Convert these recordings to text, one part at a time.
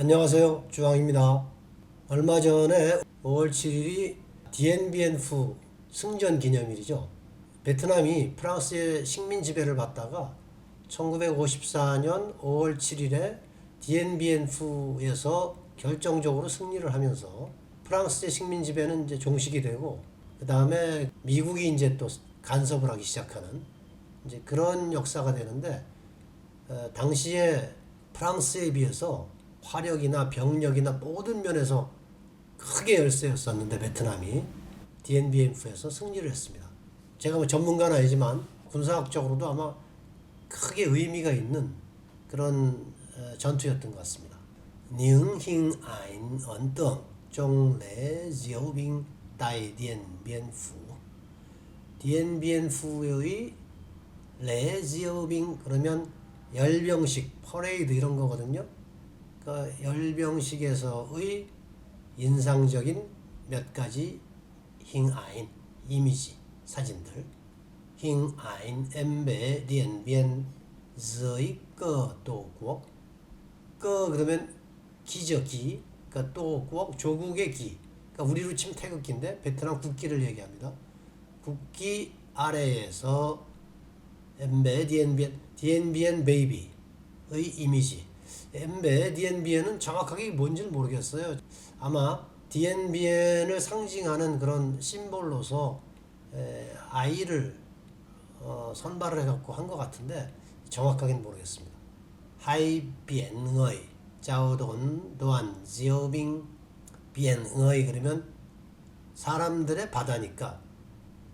안녕하세요. 주왕입니다. 얼마 전에 5월 7일이 디엔비엔프 승전 기념일이죠. 베트남이 프랑스의 식민 지배를 받다가 1954년 5월 7일에 디엔비엔프에서 결정적으로 승리를 하면서 프랑스의 식민 지배는 이제 종식이 되고 그 다음에 미국이 이제 또 간섭을 하기 시작하는 이제 그런 역사가 되는데 어, 당시에 프랑스에 비해서 화력이나 병력이나 모든 면에서 크게 열세였었는데 베트남이 디엔비엔프에서 승리를 했습니다. 제가 뭐 전문가는 아니지만 군사학적으로도 아마 크게 의미가 있는 그런 어, 전투였던 것 같습니다. 닝힝 아인 언덩 종레 지오빙 다이 디엔비엔프 디엔비엔프의 레지오빙 그러면 열병식 퍼레이드 이런 거거든요. 그 열병식에서의 인상적인 몇 가지 힝아인 이미지 사진들. 힝아인 엠베 리엔비엔 저이 꺼또국 꺼 그러면 기죠 기 그러니까 조국의 기. 그러니까 우리로 치면 태극기인데 베트남 국기를 얘기합니다. 국기 아래에서 엠베 디엔비엔 디엔비엔 베이비의 이미지 엠베 디엔비엔은 정확하게 뭔지는 모르겠어요. 아마 디엔비엔을 상징하는 그런 심볼로서 에, 아이를 어, 선발을 해갖고 한 것 같은데 정확하게는 모르겠습니다. 하이 비엔의 자오돈 도안 지오빙 비엔의 그러면 사람들의 바다니까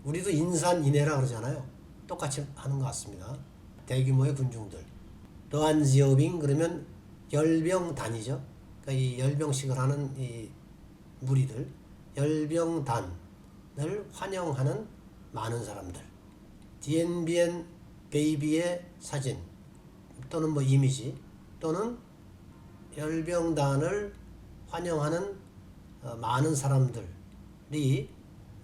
우리도 인산인해라 그러잖아요. 똑같이 하는 것 같습니다. 대규모의 군중들. 또한 지오빙 그러면 열병단이죠. 그러니까 이 열병식을 하는 이 무리들, 열병단을 환영하는 많은 사람들. 디엔비엔 베이비의 사진 또는 뭐 이미지 또는 열병단을 환영하는 어, 많은 사람들이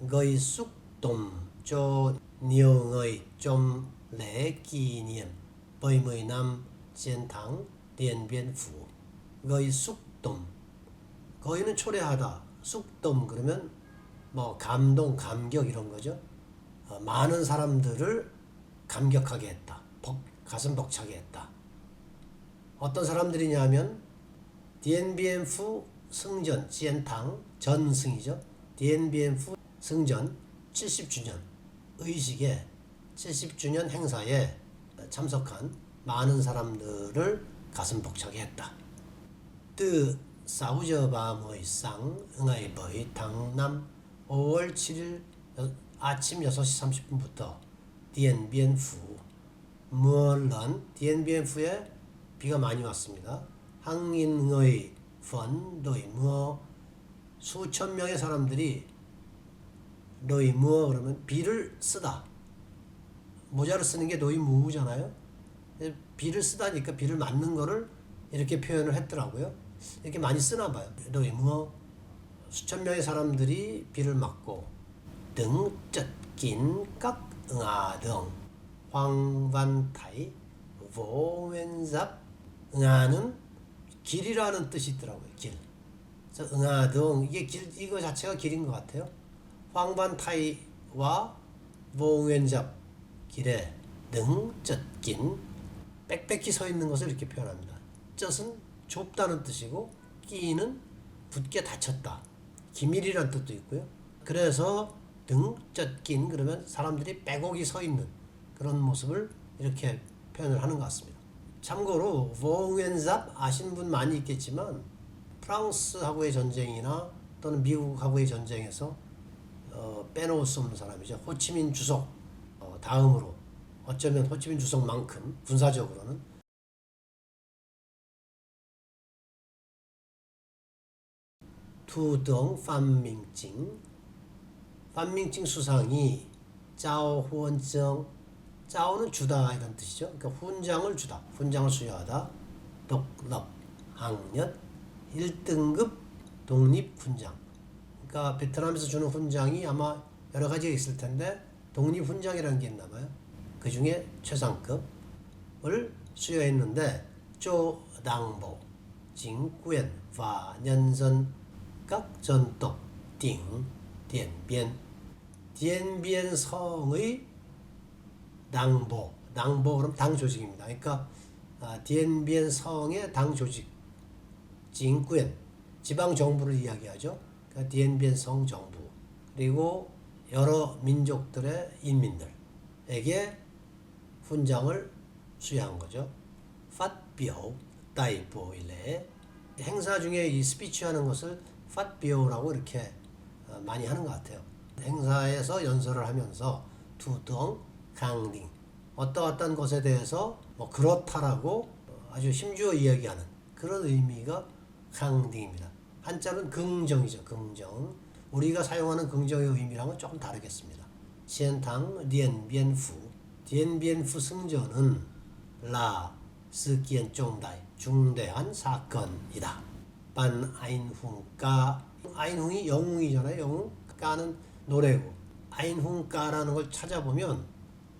거의 쑥돔 người trong lễ kỷ niệm 70 năm Phủ 거의 쑥돔。 거의는 초래하다。 쑥돔 그러면 뭐 감동 감격 이런 거죠. 어, 많은 사람들을 감격하게 했다. 벅, 가슴 벅차게 했다. 어떤 사람들이냐면 디엔비엔프 승전 지엔탕 전승이죠. 디엔비엔프 승전 70주년 의식에 70주년 행사에 참석한 많은 사람들을 가슴 벅차게 했다. 뜨 사우저바머의 쌍 응아이버의 당남 5월 7일 아침 6시 30분부터 디엔비엔프 물론 디엔비엔프에 비가 많이 왔습니다. 항인의 펀도이 뭐 수천 명의 사람들이 너희 무어 그러면 비를 쓰다. 모자를 쓰는 게 너희 무잖아요. 비를 쓰다니까 비를 맞는 거를 이렇게 표현을 했더라고요. 이렇게 많이 쓰나 봐요. 너희 무어 수천 명의 사람들이 비를 맞고 등 젖긴 깍 응아등 황반타이 보웬삽 응아는 길이라는 뜻이 있더라고요. 길. 그래서 응아등 이게 길 이거 자체가 길인 것 같아요. 황반타이와 보웬잡 길에 능 젖긴 빽빽히 서 있는 것을 이렇게 표현합니다. 젖은 좁다는 뜻이고 끼는 굳게 닫혔다. 기밀이란 뜻도 있고요. 그래서 등 젖긴 그러면 사람들이 빼곡히 서 있는 그런 모습을 이렇게 표현을 하는 것 같습니다. 참고로 보웬잡 아시는 분 많이 있겠지만 프랑스하고의 전쟁이나 또는 미국하고의 전쟁에서 어, 빼놓을 수 없는 사람이죠. 호치민 주석 어, 다음으로 어쩌면 호치민 주석만큼 군사적으로는 투덩 판밍징 판밍징 수상이 짜오 후원증 짜오는 주다 이런 뜻이죠. 그러니까 훈장을 주다, 훈장을 수여하다, 독lập 학년 1등급 독립 훈장. 그러니까 베트남에서 주는 훈장이 아마 여러 가지가 있을 텐데 독립 훈장이라는 게 있나 봐요. 그 중에 최상급을 수여했는데 쪼 당보 chính quyền và nhân dân các dân tộc tỉnh Điện Biên. Điện Biên 성의 당보, 당보 그럼 당 조직입니다. 그러니까 아, 디엔비엔 성의 당 조직, 진quyền, 지방 정부를 이야기하죠. 그러니까 디엔비엔 성 정부 그리고 여러 민족들의 인민들에게 훈장을 수여한 거죠. 팟비오 다이보일레 행사 중에 이 스피치 하는 것을 팟비오라고 이렇게 어, 많이 하는 것 같아요. 행사에서 연설을 하면서 두덩 강딩 어떠어떤 것에 대해서 뭐 그렇다라고 아주 힘주어 이야기하는 그런 의미가 강딩입니다. 한자는 긍정이죠. 긍정. 우리가 사용하는 긍정의 의미랑은 조금 다르겠습니다. 시엔탕 리엔 비엔푸 디엔비엔푸 승전은 라 스키엔 쫑다이 중대한 사건이다. 반 아인훈가 아인훈이 영웅이잖아요. 영웅 까는 노래고 아인훈가라는 걸 찾아보면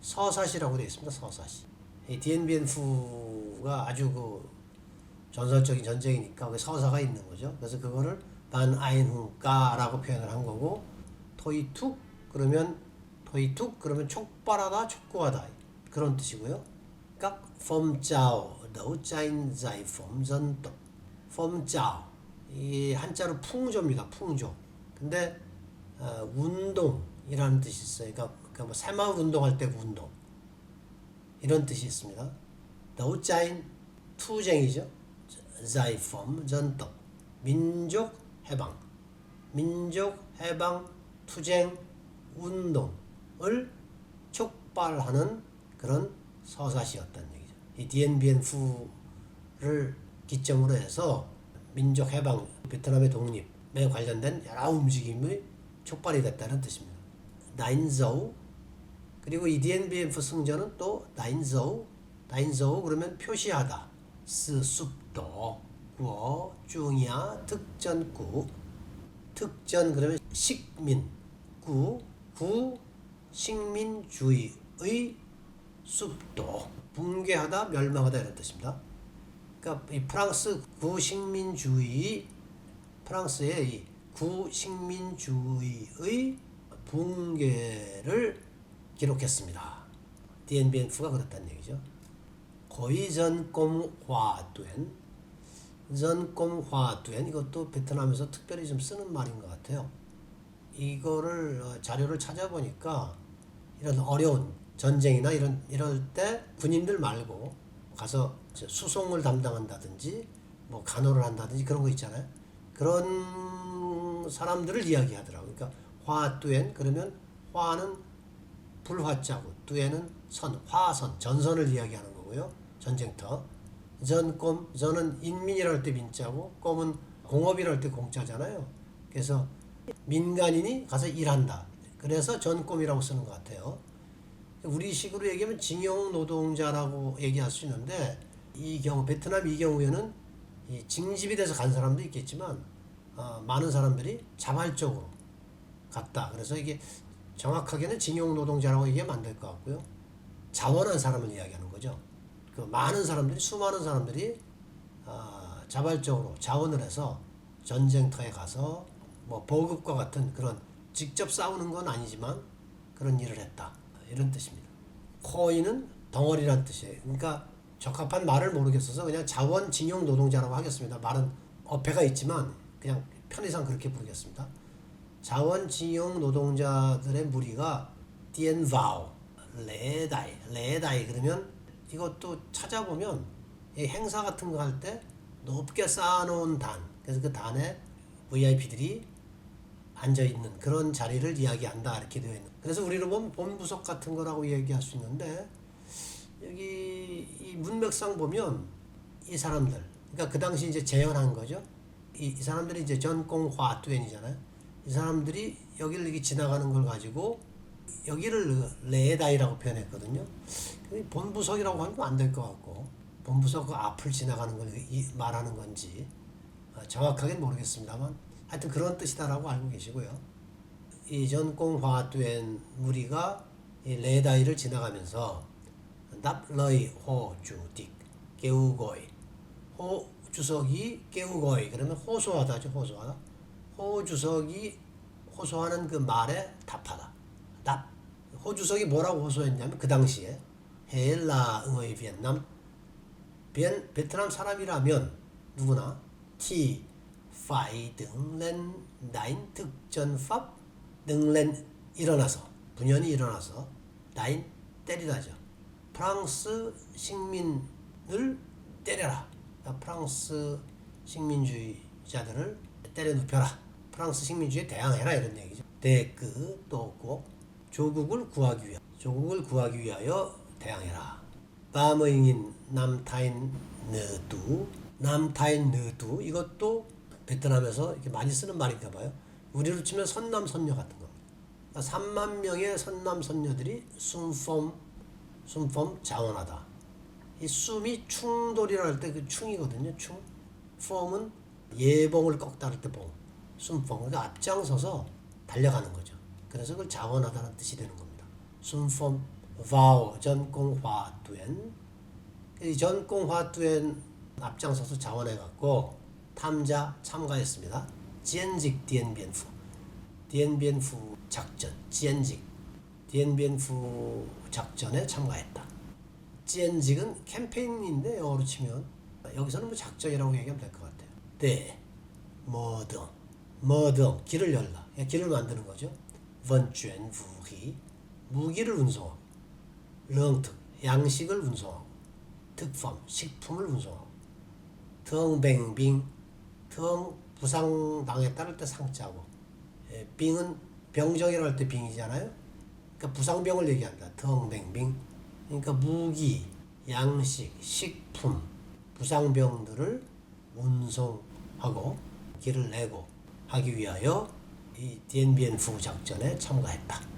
서사시라고 되어 있습니다. 서사시. 이 디엔비엔푸가 아주 그 전설적인 전쟁이니까 그 서사가 있는 거죠. 그래서 그거를 반 아인훈가라고 표현을 한 거고 토이툭 그러면 토이툭 그러면 촉발하다 촉구하다 그런 뜻이고요. 각 폼짜오 너우짜인 자이 폼전도 폼짜오 이 한자로 풍조입니다. 풍조. 근데 어, 운동이라는 뜻이 있어요. 그러니까, 그러니까 뭐 새마을 운동할 때그 운동 이런 뜻이 있습니다. 너우짜인 투쟁이죠. 자이폼 전도 민족 해방 민족 해방 투쟁 운동 을 촉발하는 그런 서사시였다는 얘기죠. 이 디엔비엔푸를 기점으로 해서 민족 해방 베트남의 독립에 관련된 여러 움직임이 촉발이 됐다는 뜻입니다. 나인저우 그리고 이 디엔비엔프 승전은 또 나인저우 나인저우 그러면 표시하다 스숲도 구어 중야 특전구 특전 그러면 식민 구, 구 식민주의의 숲도 붕괴하다 멸망하다 이런 뜻입니다. 그러니까 이 프랑스 구식민주의 프랑스의 이 구식민주의의 붕괴를 기록했습니다. 디엔비엔프가 그렇다는 얘기죠. 거의 전꼼화된 전꼼화된 이것도 베트남에서 특별히 좀 쓰는 말인 것 같아요. 이거를 어, 자료를 찾아보니까 이런 어려운 전쟁이나 이런 이럴 때 군인들 말고 가서 수송을 담당한다든지 뭐 간호를 한다든지 그런 거 있잖아요. 그런 사람들을 이야기하더라고요. 그러니까 화뚜엔 그러면 화는 불화자고 뚜에는 선 화선 전선을 이야기하는 거고요. 전쟁터. 전꼼 저는 인민이랄 때 민자고 꼼은 공업이랄 때 공자잖아요. 그래서 민간인이 가서 일한다. 그래서 전꼼이라고 쓰는 것 같아요. 우리 식으로 얘기하면 징용 노동자라고 얘기할 수 있는데 이 경우 베트남 이 경우에는 이 징집이 돼서 간 사람도 있겠지만 어, 많은 사람들이 자발적으로 갔다. 그래서 이게 정확하게는 징용 노동자라고 얘기하면 안 될 것 같고요. 자원한 사람을 이야기하는 거죠. 그 많은 사람들이 수많은 사람들이 어, 자발적으로 자원을 해서 전쟁터에 가서 뭐 보급과 같은 그런 직접 싸우는 건 아니지만 그런 일을 했다 이런 뜻입니다. 코인은 덩어리란 뜻이에요. 그러니까 적합한 말을 모르겠어서 그냥 자원 징용 노동자라고 하겠습니다. 말은 어폐가 있지만 그냥 편의상 그렇게 부르겠습니다. 자원 징용 노동자들의 무리가 디엔바오 레다이 레다이 그러면 이것도 찾아보면 이 행사 같은 거 할 때 높게 쌓아놓은 단 그래서 그 단에 VIP들이 앉아 있는 그런 자리를 이야기한다 이렇게 되어 있는. 그래서 우리로 보면 본부석 같은 거라고 얘기할 수 있는데 여기 이 문맥상 보면 이 사람들 그러니까 그 당시 이제 재현한 거죠. 이, 이 사람들이 이제 전공화 투엔이잖아요. 이 사람들이 여기를 이렇게 지나가는 걸 가지고 여기를 레다이라고 표현했거든요. 본부석이라고 하면 안 될 것 같고 본부석 그 앞을 지나가는 걸 이- 말하는 건지 어, 정확하게는 모르겠습니다만 하여튼 그런 뜻이다라고 알고 계시고요. 이 전공화된 무리가 이 레다이를 지나가면서 납러이 호주딕 개우고이 호 주석이 깨우고이 그러면 호소하다죠 호소하다 호 주석이 호소하는 그 말에 답하다 답. 호 주석이 뭐라고 호소했냐면 그 당시에 헬라 응의 베트남 베, 베트남 사람이라면 누구나 티 파이 등렌 나인 득전팝 등렌 일어나서 분연이 일어나서 나인 때리다죠. 프랑스 식민을 때려라. 그러니까 프랑스 식민주의자들을 때려 눕혀라. 프랑스 식민주의에 대항해라 이런 얘기죠. 대그 또 없고 조국을 구하기 위하 조국을 구하기 위하여 대항해라. 바머잉인 남타인 너두 남타인 너두 이것도 베트남에서 이렇게 많이 쓰는 말인가 봐요. 우리로 치면 선남 선녀 같은 겁니다. 그러니까 3만 명의 선남 선녀들이 숨폼 숨폼 자원하다. 이 숨이 충돌이라 할 때 그 충이거든요. 충. 폼은 예봉을 꺾다 할 때 봉. 숨폼. 그러니까 앞장서서 달려가는 거죠. 그래서 그걸 자원하다는 뜻이 되는 겁니다. 숨폼 와오 전공화투엔 이 전공화투엔 앞장서서 자원해 갖고 탐자 참가했습니다. 지엔직 디엔비엔프. 디엔비엔프 작전 지엔직. 디엔비엔프 작전에 참가했다. 지엔직은 캠페인인데 영어로 치면 여기서는 뭐 작전이라고 얘기하면 될 것 같아요. 네, 뭐든 뭐든 길을 열라. 길을 만드는 거죠. 원chuyển 무기. 무기를 운송하고 렁특. 양식을 운송하고 특phẩm 식품을 운송하고 덩뱅빙 덩 부상 당했다를 때 상자고 예, 빙은 병정이라 할때 빙이잖아요. 그러니까 부상병을 얘기한다. 덩뱅빙 그러니까 무기, 양식, 식품, 부상병들을 운송하고 길을 내고 하기 위하여 이 디엔비엔프 작전에 참가했다.